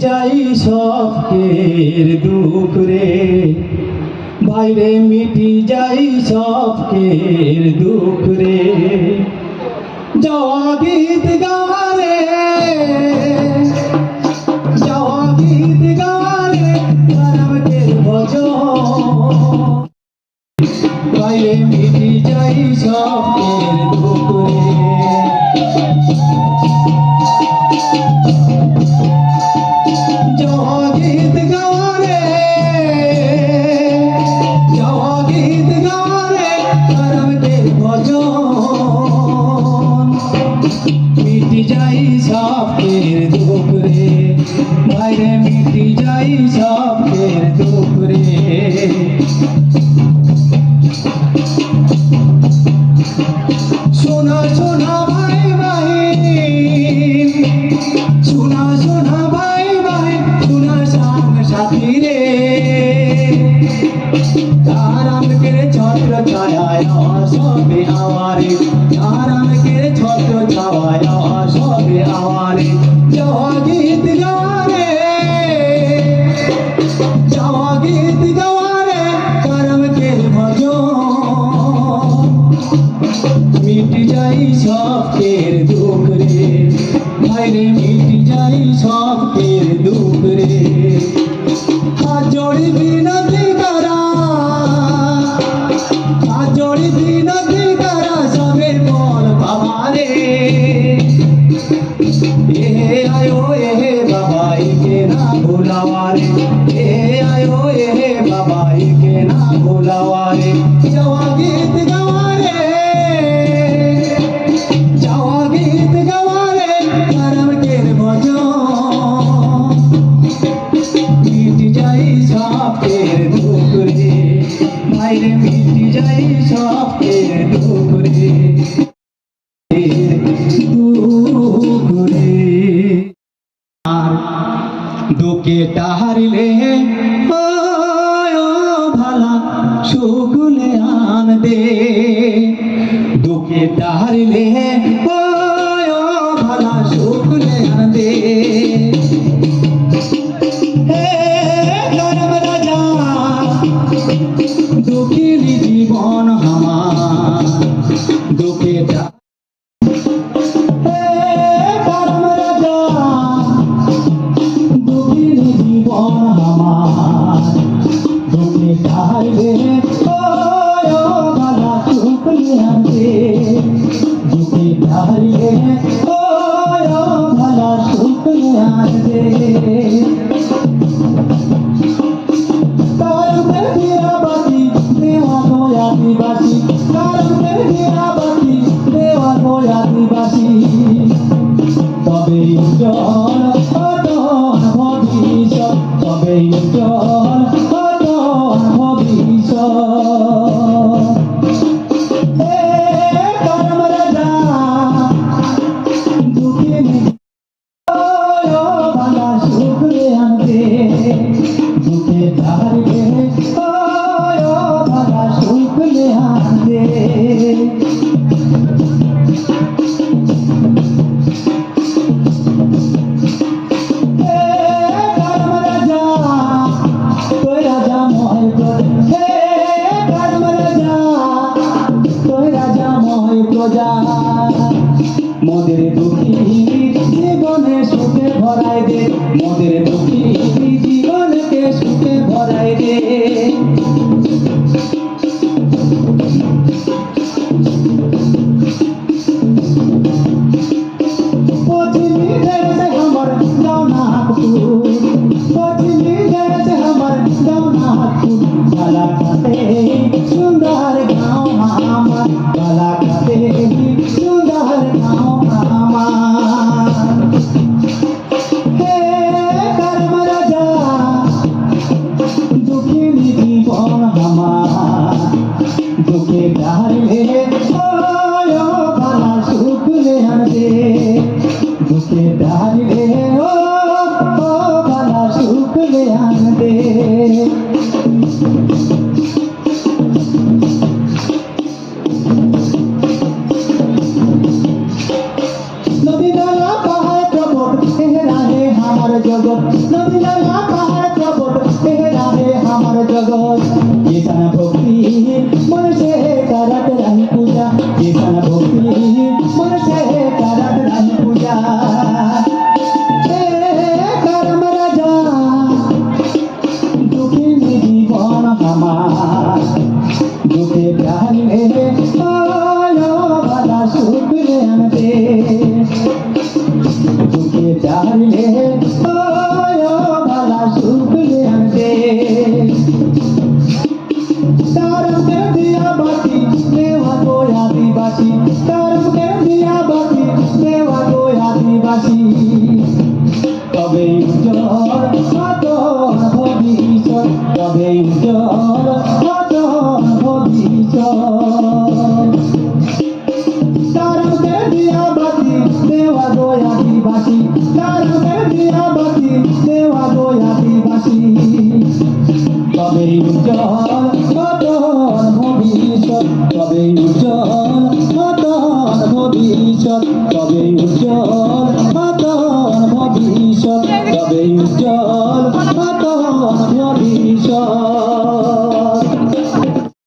যাই সবকের দুঃখ রে। বাইরে মিটি যাই সবকের দুঃখ রে। জগীত গারে মিটি যাই সাপের দুপুরে। বাইরে মিটি যাই সাপের দুপুরে। ছায়ায় সবে আওয়ারে আরামকে ছত্র ছাওয়ায় সবে আওয়ারে জগীত গায় भुलावारे। हे आयो हे बाबा के ना भुलावारे। जवा गीत गवारे। जवा गीत गवारे। परम के भजो দুকে টাহারিলে ভালা সুকুলে আন দে দুকে টাহারিলে ভালা সুকুলে আন দে Oh. জীবনে সুখে ভরাই দে মদের বুকি সুন্দর গাঁও আমার Sagot, Yesana Bhakti, Manase Karat Rai Puja, Yesana Bhakti, Manase Karat Rai Puja. Karam Raja, Dukhe Jivan Hamar, Dukhe Pyar Mere, Aaya Bala Sukh Jante, Dukhe Pyar Mere, আসি তবে উজ্জ্বল সাদর ভবিষ্যৎ, তবে উজ্জ্বল সাদর ভবিষ্যৎ। তারকে দিয়া বাতি, দেওয়া দয়া দিবাসি। তারকে দিয়া বাতি, দেওয়া দয়া দিবাসি। তবে উজ্জ্বল সাদর ভবিষ্যৎ, তবে উজ্জ্বল সাদর ভবিষ্যৎ, তবে উজ্জ্বল